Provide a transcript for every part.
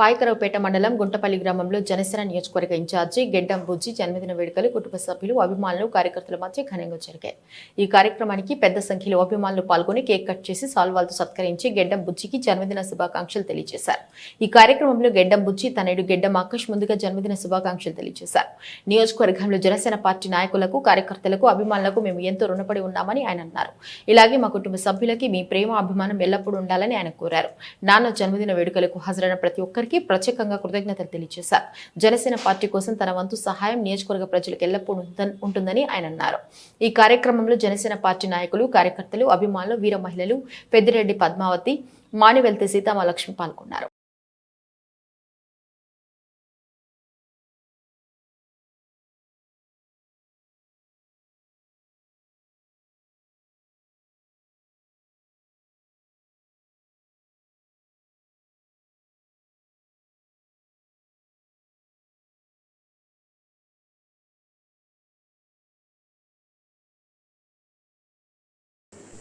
పాయకరావుపేట మండలం గుంటపల్లి గ్రామంలో జనసేన నియోజకవర్గ ఇన్ఛార్జి గెడ్డం బుజ్జి జన్మదిన వేడుకలు కుటుంబ సభ్యులు అభిమానులు కార్యకర్తల మధ్య ఘనంగా జరిగాయి. ఈ కార్యక్రమానికి పెద్ద సంఖ్యలో అభిమానులు పాల్గొని కేక్ కట్ చేసి సాల్వాలతో సత్కరించి గెడ్డం బుజ్జికి జన్మదిన శుభాకాంక్షలు తెలియజేశారు. ఈ కార్యక్రమంలో గెడ్డం బుజ్జి తనయుడు గెడ్డం ఆకాష్ ముందుగా జన్మదిన శుభాకాంక్షలు తెలియజేశారు. నియోజకవర్గంలో జనసేన పార్టీ నాయకులకు కార్యకర్తలకు అభిమానులకు మేము ఎంతో రుణపడి ఉన్నామని ఆయన అన్నారు. ఇలాగే మా కుటుంబ సభ్యులకి మీ ప్రేమ అభిమానం ఎల్లప్పుడూ ఉండాలని ఆయన కోరారు. నాన్న జన్మదిన వేడుకలకు హాజరైన ప్రతి ఒక్కరికి ప్రత్యేకంగా కృతజ్ఞతలు తెలియజేశారు. జనసేన పార్టీ కోసం తన వంతు సహాయం నియోజకవర్గ ప్రజలకు ఎల్లప్పుడూ ఉంటుందని ఆయన అన్నారు. ఈ కార్యక్రమంలో జనసేన పార్టీ నాయకులు కార్యకర్తలు అభిమానులు వీర మహిళలు పెద్దిరెడ్డి పద్మావతి మానివెల్తి సీతామలక్ష్మి పాల్గొన్నారు.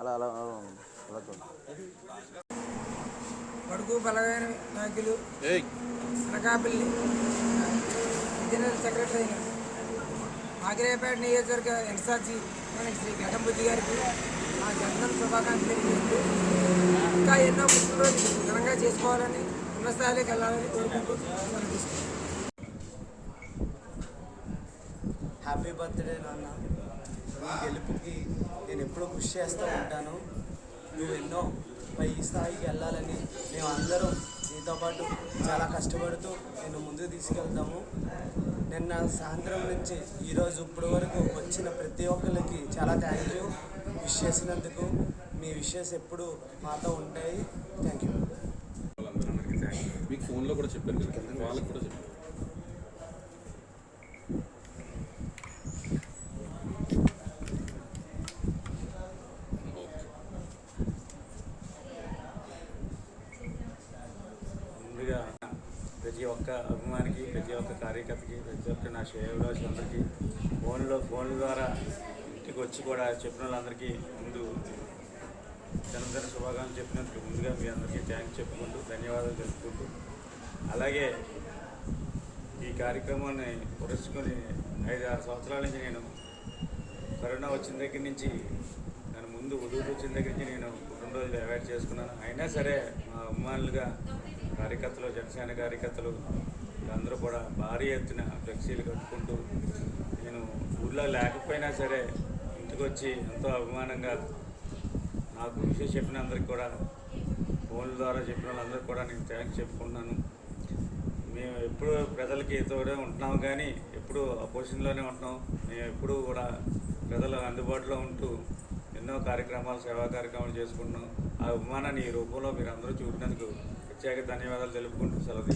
అలా అలా అలా. బడుగు బలమైన నాయకులు. Anakapalli general secretary. అయిన ఆగ్రేపేట నియోజకవర్గ ఎన్సార్జీ మన శ్రీ ఘటంబుజ్జి గారికి శుభాకాంక్షలు తెలియజేస్తూ ఇంకా ఎన్నో పుట్టినరోజు ఘనంగా చేసుకోవాలని ఉన్న స్థాయిలోకి వెళ్ళాలని కోరుకుంటూ హ్యాపీ బర్త్డే నాన్న. నీ గెలుపుకి నేను ఎప్పుడూ కృషి చేస్తూ ఉంటాను. నువ్వు ఎన్నో పై స్థాయికి వెళ్ళాలని మేము అందరం నీతో పాటు చాలా కష్టపడుతూ నేను ముందుకు తీసుకెళ్తాము. నిన్న సాయంత్రం నుంచి ఈరోజు ఇప్పటి వరకు వచ్చిన ప్రతి ఒక్కరికి చాలా థ్యాంక్ యూ విష్ చేసినందుకు మీ విషెస్ ఎప్పుడు మాతో ఉంటాయి. థ్యాంక్ యూ వాళ్ళందరికీ థ్యాంక్ యూ మీకు ఫోన్లో కూడా చెప్పాను కదా వాళ్ళకి కూడా చెప్పాను. ఓకే ముందుగా ప్రతి ఒక్క అభిమానికి ప్రతి ఒక్క కార్యకర్తకి ప్రతి ఒక్క నా శ్రేయభిలాషి అందరికీ ఫోన్లో ఫోన్ల ద్వారా ఇంటికి వచ్చి కూడా చెప్పిన వాళ్ళందరికీ ముందు జన్మదిన శుభాకాంక్షలు చెప్పినందుకు ముందుగా మీ అందరికీ థ్యాంక్స్ చెప్పుకుంటూ ధన్యవాదాలు తెలుపుకుంటూ. అలాగే ఈ కార్యక్రమాన్ని పురస్కొని ఐదు ఆరు సంవత్సరాల నుంచి నేను కరోనా వచ్చిన దగ్గర నుంచి నేను ముందు ఉదూరు వచ్చిన దగ్గర నుంచి నేను పుట్టినరోజులు అవాయిడ్ చేసుకున్నాను. అయినా సరే మా అభిమానులుగా కార్యకర్తలు జనసేన కార్యకర్తలు అందరూ కూడా భారీ ఎత్తున ఫ్లెక్సీలు కట్టుకుంటూ నేను ఊళ్ళో లేకపోయినా సరే ఇంటికి వచ్చి ఎంతో అభిమానంగా నాకు విషయం చెప్పిన అందరికి కూడా ఫోన్ల ద్వారా చెప్పిన వాళ్ళందరికీ కూడా నేను థ్యాంక్స్ చెప్పుకుంటున్నాను. మేము ఎప్పుడు ప్రజలకి తోడే ఉంటున్నాం కానీ ఎప్పుడు అపోజిషన్లోనే ఉంటున్నాం. మేము ఎప్పుడు కూడా ప్రజల అందుబాటులో ఉంటూ ఎన్నో కార్యక్రమాలు సేవా కార్యక్రమాలు చేసుకుంటున్నాం. ఆ అభిమానాన్ని ఈ రూపంలో మీరు అందరూ చూపినందుకు ప్రత్యేక ధన్యవాదాలు తెలుపుకుంటూ సెలవు